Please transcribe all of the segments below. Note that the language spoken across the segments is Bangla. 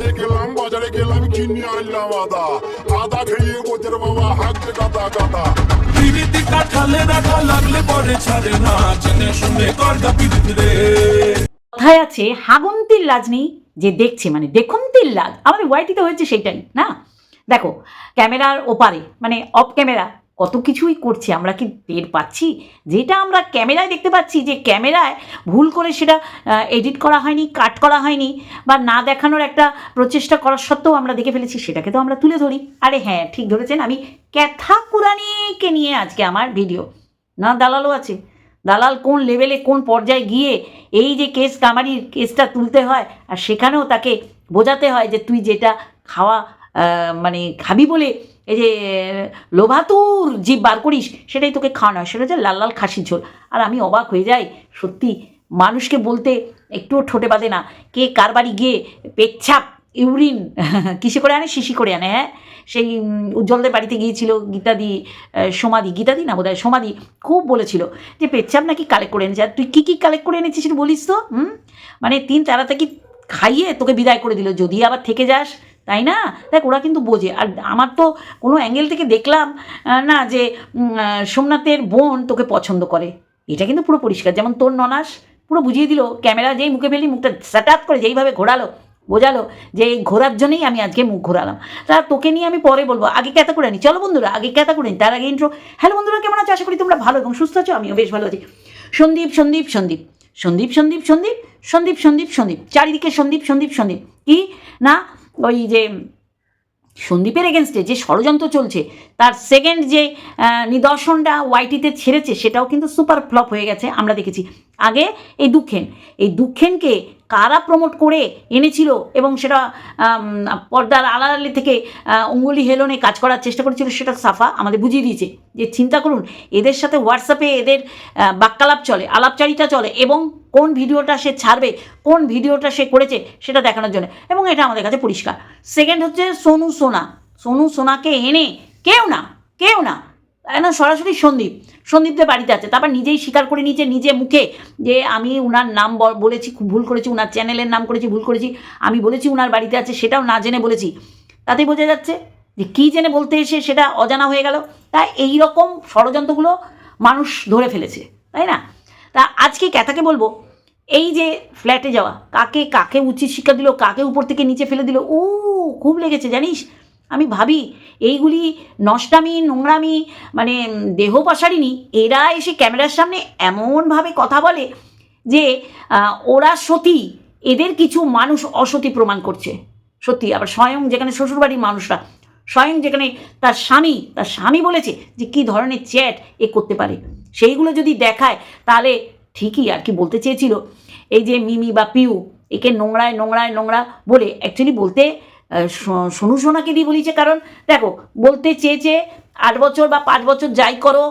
হাটে গেলাম বাজারে গেলাম কিনে আনলাম আদা। আদা খেয়ে বোঝের বাবা হাঁকতে কাটা কাটা পিরিতি কাঠালে রাখা লাগলে পরে ছাড়ে না জেনে শুনে করগা পিরিত রে। কথায় আছে হাগন্তির লাজ নেই? যে দেখছে মানে দেখুনতির লাজ আমাদের ওয়াইটিতে হয়েছে সেইটাই না? দেখো ক্যামেরার ওপারে মানে অফ ক্যামেরা কত কিছুই করছে, আমরা কি টের পাচ্ছি? যেটা আমরা ক্যামেরায় দেখতে পাচ্ছি যে ক্যামেরায় ভুল করে সেটা এডিট করা হয়নি কাট করা হয়নি বা না দেখানোর একটা প্রচেষ্টা করার সত্ত্বেও আমরা দেখে ফেলেছি, সেটাকে তো আমরা তুলে ধরি। আরে হ্যাঁ ঠিক ধরেছেন, আমি ক্যাথা কুরানিকে নিয়ে আজকে আমার ভিডিও না, দালালও আছে। দালাল কোন লেভেলে কোন পর্যায়ে গিয়ে এই যে কেস কামারির কেসটা তুলতে হয় আর সেখানেও তাকে বোঝাতে হয় যে তুই যেটা খাওয়া মানে খাবি বলে এই যে, লোভাতুর জীব বার করিস, সেটাই তোকে খাওয়ানো সেটা হচ্ছে লাল লাল খাসির ঝোল। আর আমি অবাক হয়ে যাই, সত্যি, মানুষকে বলতে একটুও ঠোঁটে বাঁধে না। কে কার বাড়ি গিয়ে পেচ্ছাপ ইউরিন, কিসে করে আনে? শিশি করে আনে হ্যাঁ? সেই উজ্জ্বলদের বাড়িতে গিয়েছিল গীতাদি সমাধি গীতাদি না বোধহয় সমাধি খুব বলেছিল যে পেচ্ছাপ নাকি কালেক্ট করে এনেছে। আর তুই কী কী কালেক্ট করে এনেছিস বলিস তো, হুম? মানে তিন তারা থেকে খাইয়ে তোকে বিদায় করে দিল। যদি আবার থেকে যাস তাই না? দেখ, ওরা কিন্তু বোঝে। আর আমার তো কোনো অ্যাঙ্গেল থেকে দেখলাম না যে সোমনাথের বোন তোকে পছন্দ করে। এটা কিন্তু পুরো পরিষ্কার। যেমন তোর ননাস পুরো বুঝিয়ে দিল, ক্যামেরা যেই মুখে ফেলি মুখটা স্যাটাত করে যেইভাবে ঘোরালো, বোঝালো যে এই ঘোরার জন্যই আমি আজকে মুখ ঘোরালাম। তা তোকে নিয়ে আমি পরে বলব। আগে ক্যাতা করে নি চলো বন্ধুরা, আগে ক্যাতা করে নি তার আগে ইন্ট্রো হ্যালো বন্ধুরা, কেমন আছো? আশা করি তোমরা ভালো এবং সুস্থ আছো। আমিও বেশ ভালো আছি। সন্দীপ সন্দীপ সন্দীপ। সন্দীপ সন্দীপ সন্দীপ সন্দীপ সন্দীপ সন্দীপ। চারিদিকে সন্দীপ সন্দীপ সন্দীপ। কি? না? ওই যে সন্দীপের এগেনস্টে যে ষড়যন্ত্র চলছে, তার সেকেন্ড যে নিদর্শনটা ওয়াইটিতে ছেড়েছে, সেটাও কিন্তু সুপার ফ্লপ হয়ে গেছে, আমরা দেখেছি। আগে এই দুঃখেন, এই দুঃখেনকে কারা প্রমোট করে এনেছিল এবং সেটা পর্দার আড়ালে থেকে অঙ্গুলি হেলনে কাজ করার চেষ্টা করেছিল সেটা সাফা আমাদের বুঝিয়ে দিয়েছে। যে চিন্তা করুন, এদের সাথে হোয়াটসঅ্যাপে এদের বাক্যালাপ চলে, আলাপচারিতা চলে এবং কোন ভিডিওটা সে ছাড়বে, কোন ভিডিওটা সে করেছে সেটা দেখানোর জন্য এবং এটা আমাদের কাছে পরিষ্কার। সেকেন্ড হচ্ছে সোনু সোনা। সোনু সোনাকে এনে কেউ না কেউ না না, সরাসরি সন্দীপ। সন্দীপদের বাড়িতে আছে। তারপর নিজেই স্বীকার করে নিয়েছে নিজে মুখে যে আমি উনার নাম বলেছি, খুব ভুল করেছি, উনার চ্যানেলের নাম করেছি, ভুল করেছি, আমি বলেছি উনার বাড়িতে আছে, সেটাও না জেনে বলেছি। তাতেই বোঝা যাচ্ছে যে কী জেনে বলতে এসে সেটা অজানা হয়ে গেল। তাই এই রকম ষড়যন্ত্রগুলো মানুষ ধরে ফেলেছে, তাই না? তা আজকে ক্যাথাকে বলব, এই যে ফ্ল্যাটে যাওয়া, কাকে কাকে উচিত শিক্ষা দিল, কাকে উপর থেকে নিচে ফেলে দিল ও খুব লেগেছে, জানিস? আমি ভাবি, এইগুলি নষ্টামি, নোংরামি মানে দেহ পসারিনি, এরা এসে ক্যামেরার সামনে এমনভাবে কথা বলে যে ওরা সতী, এদের কিছু মানুষ অসতী প্রমাণ করছে। সত্যি, আবার স্বয়ং যেখানে শ্বশুরবাড়ির মানুষরা, স্বয়ং যেখানে তার স্বামী তার স্বামী বলেছে যে, কী ধরনের চ্যাট এ করতে পারে। সেইগুলো যদি দেখায়, তাহলে ঠিকই আর কি বলতে চেয়েছিল। এই যে মিমি বা পিউ, একে নোংরায় নোংরায়, নোংরা বলে অ্যাকচুয়ালি বলতে সোনু সোনাকে দিয়ে বলিছে কারণ দেখো, বলতে চেয়েছে আট বছর বা পাঁচ বছর যাই করো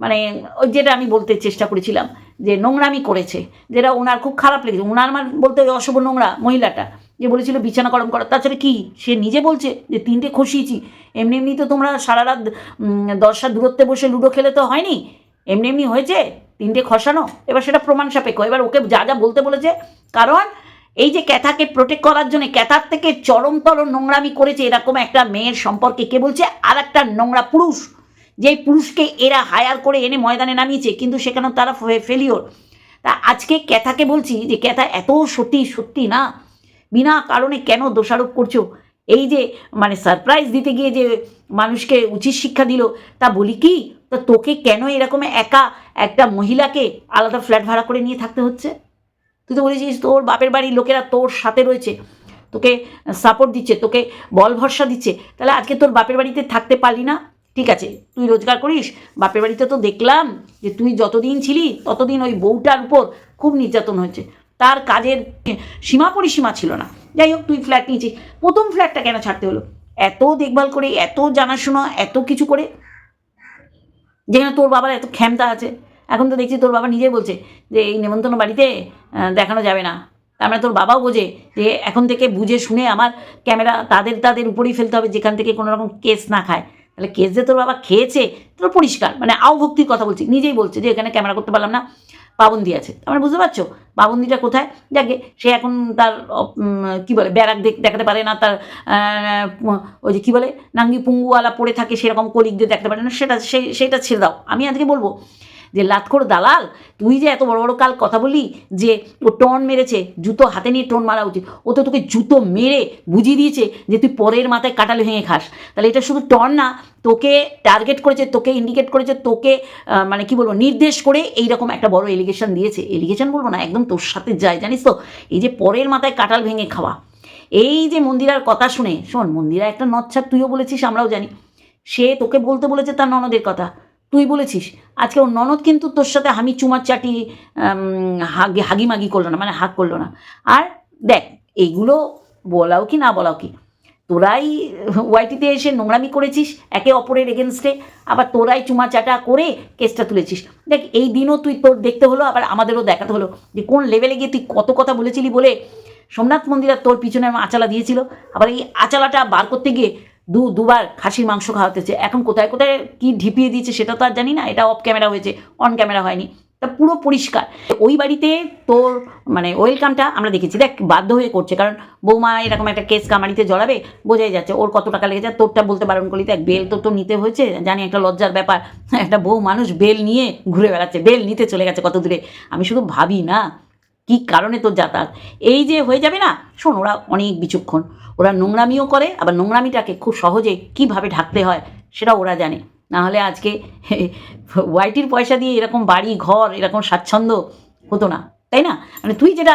মানে ওই যেটা আমি বলতে চেষ্টা করেছিলাম, যে নোংরামি করেছে, যেটা ওনার খুব খারাপ লেগেছে। ওনার মানে বলতে ওই অশুভ নোংরা মহিলাটা, যে বলেছিল বিছানা গরম করা। তাছাড়া কি, সে নিজে বলছে যে তিনটে খসিয়েছি। এমনি এমনি তো তোমরা সারা রাত দশটা দূরত্বে বসে লুডো খেলে তো হয়নি। এমনি এমনি হয়েছে, তিনটে খসানো। এবার সেটা প্রমাণ সাপেক্ষ। এবার ওকে যা যা বলতে বলেছে, কারণ এই যে ক্যাথাকে প্রোটেক্ট করার জন্য, ক্যাথার থেকে চরমতর নোংরামি করেছে এরকম একটা মেয়ের সম্পর্কে কে বলছে? আর একটা নোংরা পুরুষ, যেই পুরুষকে এরা হায়ার করে এনে ময়দানে নামিয়েছে, কিন্তু সেখানেও তারা ফেলিওর তা আজকে ক্যাথাকে বলছি যে, ক্যাথা এত সত্যি সত্যি না? বিনা কারণে কেন দোষারোপ করছ? এই যে মানে সারপ্রাইজ দিতে গিয়ে যে মানুষকে উচিত শিক্ষা দিল, তা বলি কি? তা তোকে কেন এরকম একা একটা মহিলাকে আলাদা ফ্ল্যাট ভাড়া করে নিয়ে থাকতে হচ্ছে? তুই তো বলেছিস তোর বাপের বাড়ির লোকেরা তোর সাথে রয়েছে। তোকে সাপোর্ট দিচ্ছে, তোকে বল ভরসা দিচ্ছে। তাহলে আজকে তোর বাপের বাড়িতে থাকতে পারলি না? ঠিক আছে, তুই রোজগার করিস। বাপের বাড়িতে তো দেখলাম যে তুই যতদিন ছিলি ততদিন ওই বউটার উপর খুব নির্যাতন হয়েছে। তার কাজের সীমা পরিসীমা ছিল না। যাই হোক, তুই ফ্ল্যাট নিয়েছিস। প্রথম ফ্ল্যাটটা কেন ছাড়তে হলো? এত দেখভাল করে, এত জানাশোনা, এত কিছু করে। যেখানে তোর বাবার এত ক্ষমতা আছে এখন তো দেখছি তোর বাবা নিজেই বলছে যে এই নেমন্তন্ন বাড়িতে দেখানো যাবে না। তার মানে তোর বাবাও বোঝে যে এখন থেকে বুঝে শুনে আমার ক্যামেরা তাদের তাদের উপরেই ফেলতে হবে, যেখান থেকে কোনো রকম কেস না খায়। তাহলে কেস যে তোর বাবা খেয়েছে, তোর পরিষ্কার মানে আও ভক্তির কথা বলছি, নিজেই বলছে যে এখানে ক্যামেরা করতে পারলাম না, পাবন্দি আছে। আমরা বুঝতে পারছ? পাবন্দিটা কোথায়? যাকে, সে এখন তার কি বলে, ব্যারাক দেখ- দেখাতে পারে না, তার ওই যে কী বলে, নাঙ্গি পুঙ্গুওয়ালা পড়ে থাকে, সেরকম কলিগদের দেখাতে পারে না, সেটা সেই সেইটা ছেড়ে দাও। আমি আজকে বলব যে লাতখোর দালাল, তুই যে এত বড় বড় কাল কথা বলি যে ও টন মেরেছে, জুতো হাতে নিয়ে টন মারা উচিত। ও তো তোকে জুতো মেরে বুঝিয়ে দিয়েছে যে তুই পরের মাথায় কাটালে ভেঙে খাস। তাহলে এটা শুধু টন না, তোকে টার্গেট করেছে, তোকে ইন্ডিকেট করেছে, তোকে মানে কি বলব, নির্দেশ করে এইরকম একটা বড় এলিগেশন দিয়েছে। এলিগেশন বলব না, একদম তোর সাথে যায়, জানিস তো? এই যে পরের মাথায় কাটাল ভেঙে খাওয়া। এই যে মন্দিরার কথা শুনে, শোন মন্দিরা একটা নচ্ছার তুইও বলেছিস, আমরাও জানি। সে তোকে বলতে বলেছে তার ননদের কথা। তুই বলেছিস, আজকে ওর ননদ কিন্তু তোর সাথে হামি চুমার চাটি হাগি, হাগিমাগি করল না মানে হাগ করল না। আর দেখ, এইগুলো বলাও কি না বলাও কি? তোরাই ওয়াইটিতে এসে নোংরামি করেছিস, একে অপরের এগেনস্টে আবার তোরাই চুমা চাটা করে কেসটা তুলেছিস। দেখ, এই দিনও তুই তোর দেখতে হলো, আবার আমাদেরও দেখাতে হলো যে কোন লেভেলে গিয়ে তুই কত কথা বলেছিলি বলে সোমনাথ মন্দিরে তোর পিছনে আচালা দিয়েছিল। আবার এই আচালাটা বার করতে গিয়ে দু দুবার খাসির মাংস খাওয়াতেছে। এখন কোথায় কোথায় কি ঢিপিয়ে দিয়েছে সেটা তো আর জানি না, এটা অফ ক্যামেরা হয়েছে অন ক্যামেরা হয়নি। তা পুরো পরিষ্কার। ওই বাড়িতে তোর মানে ওয়েলকামটা আমরা দেখেছি। দেখ, বাধ্য হয়ে করছে, কারণ বৌমা এরকম একটা কেস কামারিতে জড়াবে, বোঝাই যাচ্ছে, ওর কত টাকা লেগেছে তোরটা বলতে বারণ করলি, দেখ, বেল তো তো নিতে হয়েছে, জানি একটা লজ্জার ব্যাপার, একটা বউ মানুষ বেল নিয়ে ঘুরে বেড়াচ্ছে, বেল নিতে চলে গেছে কত দূরে। আমি শুধু ভাবি না কি কারণে তোর যাতায়াত? এই যে হয়ে যাবে না, শোন, ওরা অনেক বিচক্ষণ। ওরা নোংরামিও করে, আবার নোংরামিটাকে খুব সহজে কীভাবে ঢাকতে হয় সেটা ওরা জানে। না হলে আজকে ওয়াইটির পয়সা দিয়ে এরকম বাড়ি, ঘর, এরকম স্বাচ্ছন্দ্য হতো না, তাই না? মানে তুই যেটা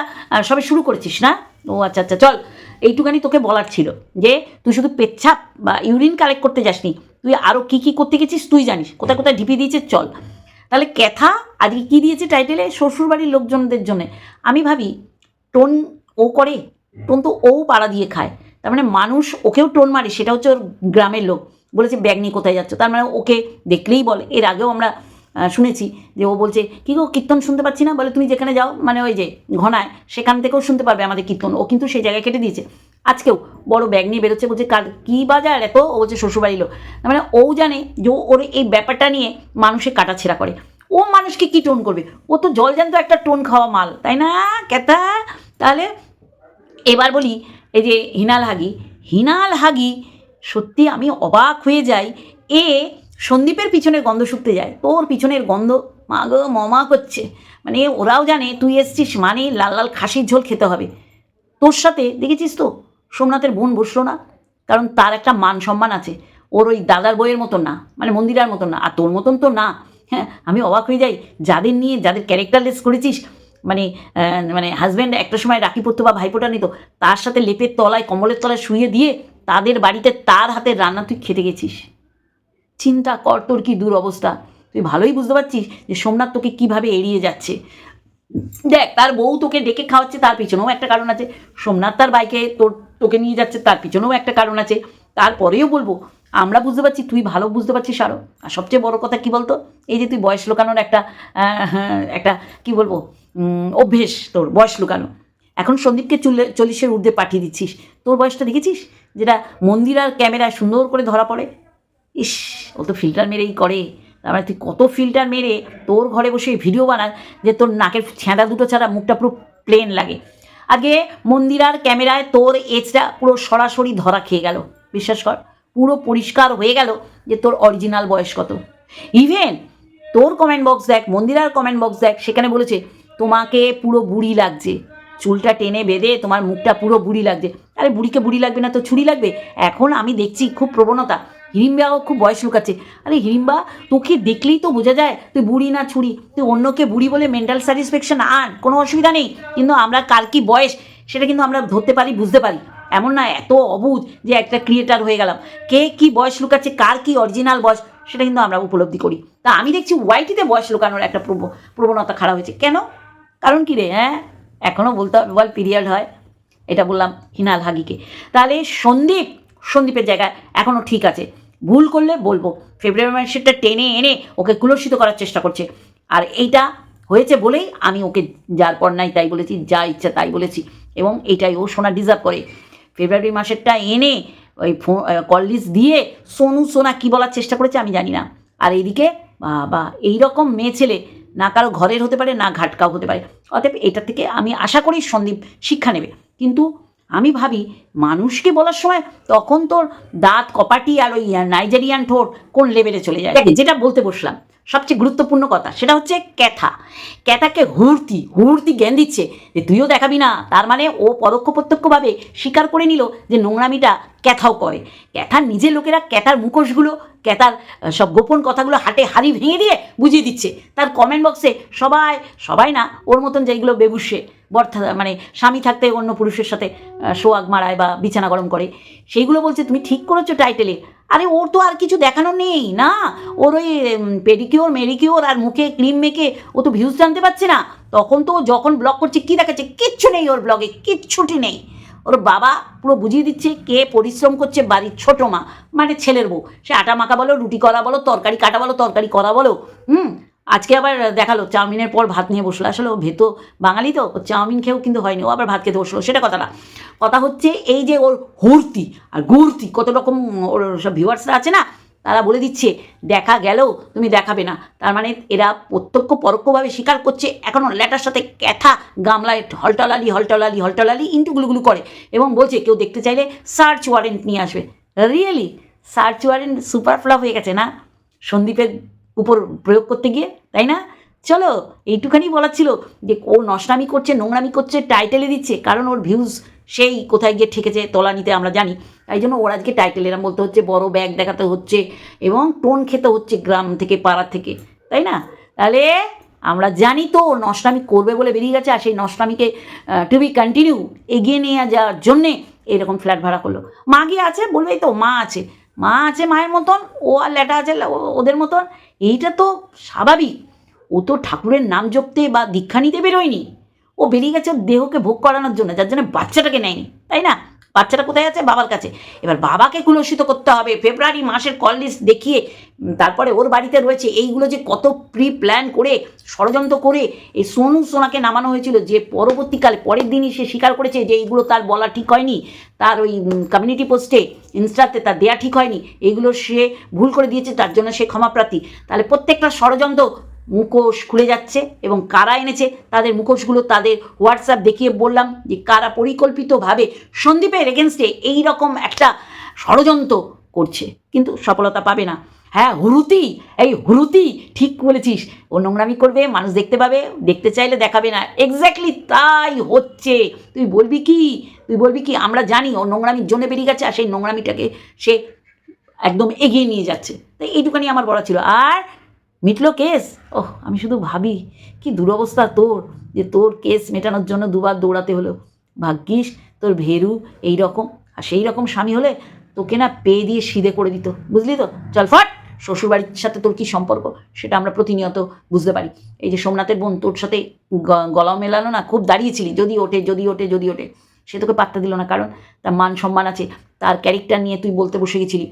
সবে শুরু করেছিস না? ও আচ্ছা আচ্ছা চল এইটুখানি তোকে বলার ছিল যে, তুই শুধু পেচ্ছাপ বা ইউরিন কালেক্ট করতে যাসনি, তুই আরও কী কী করতে গেছিস তুই জানিস। কোথায় কোথায় ঢিপি দিয়েছিস চল। তাহলে ক্যাথা আজকে কী দিয়েছে টাইটেলে? শ্বশুরবাড়ির লোকজনদের জন্য। আমি ভাবি, টোন ও করে? টোন তো ও পাড়া দিয়ে খায়। তার মানে মানুষ ওকেও টোন মারে, সেটা হচ্ছে ওর গ্রামের লোক। বলেছে, ব্যাগ নিয়ে কোথায় যাচ্ছ? তার মানে ওকে দেখলেই বলে। এর আগেও আমরা শুনেছি যে ও বলছে, কী গো, কীর্তন শুনতে পাচ্ছি না? বলে, তুমি যেখানে যাও মানে ওই যে ঘনায়, সেখান থেকেও শুনতে পারবে আমাদের কীর্তন। ও কিন্তু সেই জায়গায় কেটে দিয়েছে। আজকেও বড় ব্যাগ নিয়ে বেরোচ্ছে, বলছে, কার কী বাজার এত? ও বলছে শ্বশুরবাড়ি লোক। মানে ও জানে যে ওর এই ব্যাপারটা নিয়ে মানুষের কাটাছেড়া করে। ও মানুষকে কী টোন করবে? ও তো জল জ্যান্ত একটা টোন খাওয়া মাল, তাই না ক্যাতা তাহলে এবার বলি, এই যে হিনাল হাগি হিনাল হাগি সত্যি আমি অবাক হয়ে যাই। এ সন্দীপের পিছনের গন্ধ শুকতে যায়, তোর পিছনের গন্ধ, মা গো, মমা করছে। মানে ওরাও জানে, তুই এসছিস মানে লাল লাল খাসির ঝোল খেতে হবে। তোর সাথে, দেখেছিস তো? সোমনাথের বোন বসল না, কারণ তার একটা মান সম্মান আছে। ওর ওই দাদার বইয়ের মতন না মানে মন্দিরার মতন না, আর তোর মতন তো না। হ্যাঁ আমি অবাক হয়ে যাই, যাদের নিয়ে, যাদের ক্যারেক্টারলেস করেছিস মানে মানে হাজব্যান্ড একটা সময় রাখি পড়তো বা ভাইপোটা নিত, তার সাথে লেপের তলায়, কমলের তলায় শুয়ে দিয়ে তাদের বাড়িতে তার হাতের রান্না তুই খেতে গেছিস। চিন্তা কর তোর কি দুরবস্থা। তুই ভালোই বুঝতে পারছিস যে সোমনাথ তোকে কীভাবে এড়িয়ে যাচ্ছে। দেখ, তার বউ তোকে ডেকে খাওয়াচ্ছে, তার পিছনেও একটা কারণ আছে। সোমনাথ তার বাইকে তোর, তোকে নিয়ে যাচ্ছে, তার পিছনেও একটা কারণ আছে। তারপরেও বলব, আমরা বুঝতে পারছি, তুই ভালো বুঝতে পারছিস আরও আর সবচেয়ে বড় কথা কি বলতো? এই যে তুই বয়স লুকানোর একটা একটা, কি বলব অভ্যেস তোর, বয়স লুকানো। এখন সন্দীপকে চুলে, চল্লিশের ঊর্ধ্বে পাঠিয়ে দিচ্ছিস। তোর বয়সটা দেখেছিস? যেটা মন্দির আর ক্যামেরায় সুন্দর করে ধরা পড়ে? ইস, ও তো ফিল্টার মেরেই করে। মানে তুই কত ফিল্টার মেরে তোর ঘরে বসে ভিডিও বানাস যে তোর নাকের ছেঁড়া দুটো ছাড়া মুখটা পুরো প্লেন লাগে। আগে মন্দিরার ক্যামেরায় তোর এজটা পুরো সরাসরি ধরা খেয়ে গেল, বিশ্বাস কর। পুরো পরিষ্কার হয়ে গেল যে তোর অরিজিনাল বয়স কত। ইভেন তোর কমেন্ট বক্স দেখ মন্দিরার কমেন্ট বক্স দেখ, সেখানে বলেছে, তোমাকে পুরো বুড়ি লাগছে। চুলটা টেনে বেঁধে তোমার মুখটা পুরো বুড়ি লাগছে। আরে বুড়িকে বুড়ি লাগবে না তো ছুরি লাগবে? এখন আমি দেখছি খুব প্রবণতা। হিড়িম্বাও খুব বয়স লুকাচ্ছে আরে হিড়িম্বা তোকে দেখলেই তো বোঝা যায়, তুই বুড়ি না ছুরি। তুই অন্যকে বুড়ি বলে মেন্টাল স্যাটিসফ্যাকশন আন, কোনো অসুবিধা নেই। কিন্তু আমরা কার কি বয়স, সেটা কিন্তু আমরা ধরতে পারি, বুঝতে পারি। এমন না, এত অবুঝ যে একটা ক্রিয়েটার হয়ে গেলাম। কে কি বয়স লুকাচ্ছে, কার কি অরিজিনাল বয়স, সেটা কিন্তু আমরা উপলব্ধি করি। তা আমি দেখছি ওয়াইটিতে বয়স লুকানোর একটা প্রব- প্রবণতা খারাপ হয়েছে। কেন? কারণ কি রে হ্যাঁ? এখনও বলতে হবে, বল পিরিয়ড হয়। এটা বললাম হিনাল হাগিকে। তাহলে সন্দীপ, সন্দীপের জায়গায় এখনও ঠিক আছে। ভুল করলে বলব। ফেব্রুয়ারি মাসেরটা টেনে এনে ওকে কুলসিত করার চেষ্টা করছে। আর এইটা হয়েছে বলেই আমি ওকে যার পর নাই তাই বলেছি, যা ইচ্ছা তাই বলেছি এবং এটাই ও সোনা ডিজার্ভ করে। ফেব্রুয়ারি মাসেরটা এনে ওই কল লিস্ট দিয়ে সোনু সোনা কী বলার চেষ্টা করেছে আমি জানি না। আর এইদিকে বাবা, এইরকম মেয়ে ছেলে না কারও ঘরের হতে পারে, না ঘাটকাও হতে পারে। অতএব এটা থেকে আমি আশা করি সন্দীপ শিক্ষা নেবে। কিন্তু আমি ভাবি মানুষকে বলার সময় তখন তোর দাঁত, কপাটি আর ওই নাইজেরিয়ান ঠোঁট কোন লেভেলে চলে যায়? যেটা বলতে বসলাম, সবচেয়ে গুরুত্বপূর্ণ কথা সেটা হচ্ছে ক্যাথা। ক্যাথাকে হুড়তি হুড়তি জ্ঞান দিচ্ছে যে তুইও দেখাবি না। তার মানে ও পরোক্ষ প্রত্যক্ষভাবে স্বীকার করে নিল যে নোংরামিটা ক্যাথাও করে। ক্যাথার নিজের লোকেরা ক্যাথার মুখোশগুলো, ক্যাথার সব গোপন কথাগুলো হাটে হাড়ি ভেঙে দিয়ে বুঝিয়ে দিচ্ছে। তার কমেন্ট বক্সে সবাই সবাই না, ওর মতন যেগুলো বেবুসে, বর্থা মানে স্বামী থাকতে অন্য পুরুষের সাথে সোয়াগ মারায় বা বিছানা গরম করে। সেইগুলো বলছে, তুমি ঠিক করেছ টাইটেলে। আরে, ওর তো আর কিছু দেখানো নেই, না? ওর ওই পেডিকিওর মেডিকিওর আর মুখে ক্রিম মেখে ও তো ভিউজ জানতে পারছে না। তখন তো যখন ব্লগ করছে, কী দেখাচ্ছে? কিচ্ছু নেই ওর ব্লগে কিচ্ছুটি নেই। ওর বাবা পুরো বুঝিয়ে দিচ্ছে, কে পরিশ্রম করছে বাড়ির ছোটো মা মানে ছেলের বউ। সে আটা মাখা বলো, রুটি করা বলো, তরকারি কাটা বলো, তরকারি করা বলো, হুম? আজকে আবার দেখাল, চাউমিনের পর ভাত নিয়ে বসল। আসলে ও ভেতো বাঙালি তো চাউমিন খেয়েও কিন্তু হয়নি, ও আবার ভাত খেতে বসল। সেটা কথা না। কথা হচ্ছে এই যে ওর হুর্তি আর গুর্তি, কত রকম ওর সব ভিউয়ার্সরা আছে না, তারা বলে দিচ্ছে, দেখা গেলেও তুমি দেখাবে না। তার মানে এরা প্রত্যক্ষ পরোক্ষভাবে স্বীকার করছে এখনও ল্যাটার সাথে ক্যাথা গামলায় হলটলালি হলটলালি হলটলালি ইন্টু গুলুগুলু করে এবং বলছে, কেউ দেখতে চাইলে সার্চ ওয়ারেন্ট নিয়ে আসবে। Really search warrant super flop হয়ে গেছে না? সন্দীপের উপর প্রয়োগ করতে গিয়ে, তাই না? চলো, এইটুখানি বলার ছিল যে ও নষ্টামি করছে, নোংরামি করছে টাইটেলে দিচ্ছে, কারণ ওর ভিউজ সেই কোথায় গিয়ে ঠেকেছে, তোলা নিতে আমরা জানি। তাই জন্য ওর আজকে টাইটেল এরম বলতে হচ্ছে, বড় ব্যাগ দেখাতে হচ্ছে এবং টোন খেতে হচ্ছে গ্রাম থেকে, পাড়া থেকে, তাই না? তাহলে আমরা জানি তো নষ্টামি করবে বলে বেরিয়ে গেছে, আর সেই নষ্টামিকে টু বি কন্টিনিউ এগিয়ে নিয়ে যাওয়ার জন্যে এরকম ফ্ল্যাট ভাড়া করল। মা গিয়ে আছে? বলবেই তো, মা আছে। মা আছে, মায়ের মতন, ও আর ল্যাটা আছে ওদের মতন, এইটা তো স্বাভাবিক। ও তো ঠাকুরের নাম জপতে বা দীক্ষা নিতে বেরোয়নি। ও বেরিয়ে গেছে দেহকে ভোগ করানোর জন্য, যার জন্য বাচ্চাটাকে নেয়নি, তাই না? বাচ্চাটা কোথায় আছে? বাবার কাছে। এবার বাবাকে কুলসিত করতে হবে। ফেব্রুয়ারি মাসের কল লিস্ট দেখিয়ে তারপরে ওর বাড়িতে রয়েছে এইগুলো যে কত প্রি প্ল্যান করে, ষড়যন্ত্র করে, এই সোনু সোনাকে নামানো হয়েছিল যে পরবর্তীকালে, পরের দিনই সে স্বীকার করেছে যে এইগুলো তার বলা ঠিক হয়নি। তার ওই কমিউনিটি পোস্টে ইনস্টাতে তার দেয়া ঠিক হয়নি। এইগুলো সে ভুল করে দিয়েছে, তার জন্য সে ক্ষমাপ্রার্থী। তাহলে প্রত্যেকটা ষড়যন্ত্র মুখোশ খুলে যাচ্ছে এবং কারা এনেছে তাদের মুখোশগুলো তাদের হোয়াটসঅ্যাপ দেখিয়ে বললাম যে কারা পরিকল্পিতভাবে সন্দীপের এগেনস্টে এই রকম একটা ষড়যন্ত্র করছে। কিন্তু সফলতা পাবে না। হ্যাঁ হুরুতি, এই হুরুতি, ঠিক বলেছিস। ও নোংরামি করবে, মানুষ দেখতে পাবে, দেখতে চাইলে দেখাবে না। এক্স্যাক্টলি তাই হচ্ছে। তুই বলবি কি? তুই বলবি কি? আমরা জানি, ও নোংরামির জন্য বেরিয়ে গেছে আর সেই নোংরামিটাকে সে একদম এগিয়ে নিয়ে যাচ্ছে। তাই এইটুখানি আমার বলা ছিল। আর মিটলো কেস? ওহ, আমি শুধু ভাবি, কি দুরবস্থা তোর, যে তোর কেস মেটানোর জন্য দুবার দৌড়াতে হলো। ভাগ্যিস তোর ভেরু এই রকম আর সেই রকম স্বামী হলে তোকে না পেয়ে দিয়ে সিধে করে দিত, বুঝলি তো? চল ফট, শ্বশুরবাড়ির সাথে তোর কি সম্পর্ক? সেটা আমরা প্রতিনিয়ত বুঝতে পারি। এই যে সোমনাথের বোন তোর সাথে গলা মেলানো না, খুব দাঁড়িয়েছিলি, যদি ওঠে যদি ওঠে যদি ওঠে। সে তোকে পাত্তা দিল না, কারণ তার মান সম্মান আছে, তার ক্যারেক্টার নিয়ে তুই বলতে বসে গেছিলি।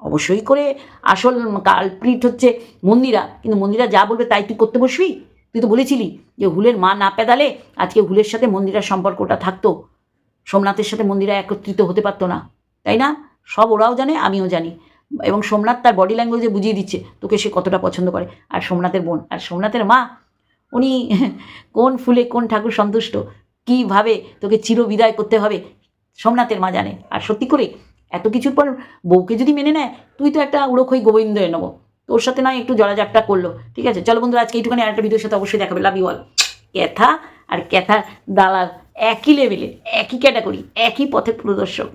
অবশ্যই করে আসল কালপ্রিট হচ্ছে মন্দিরা। কিন্তু মন্দিরা যা বলবে তাই তুই করতে বসবি? তুই তো বলেছিলি যে হুলের মা না পেদালে আজকে হুলের সাথে মন্দিরার সম্পর্কটা থাকতো। সোমনাথের সাথে মন্দিরা একত্রিত হতে পারতো না। তাই না? সব ওরাও জানে, আমিও জানি। এবং সোমনাথ তার বডি ল্যাঙ্গুয়েজে বুঝিয়ে দিচ্ছে, তোকে সে কতটা পছন্দ করে। আর সোমনাথের বোন, আর সোমনাথের মা, উনি কোন ফুলে কোন ঠাকুর সন্তুষ্ট? কীভাবে তোকে চির বিদায় করতে হবে? সোমনাথের মা জানে। আর সত্যি করে এত কিছুর পর বউকে যদি মেনে নেয়, তুই তো একটা উড়োখই গোবিন্দ নেব। তোর সাথে নয়, একটু জলাজাপটা করল। ঠিক আছে? চলো বন্ধুরা, আজকে এইটুখানি আরেকটা ভিডিওর সাথে অবশ্যই দেখাবে। লাভ ইউ অল ক্যাথা আর ক্যাথা দালাল, একই লেভেলের একই ক্যাটাগরি একই পথের প্রদর্শক।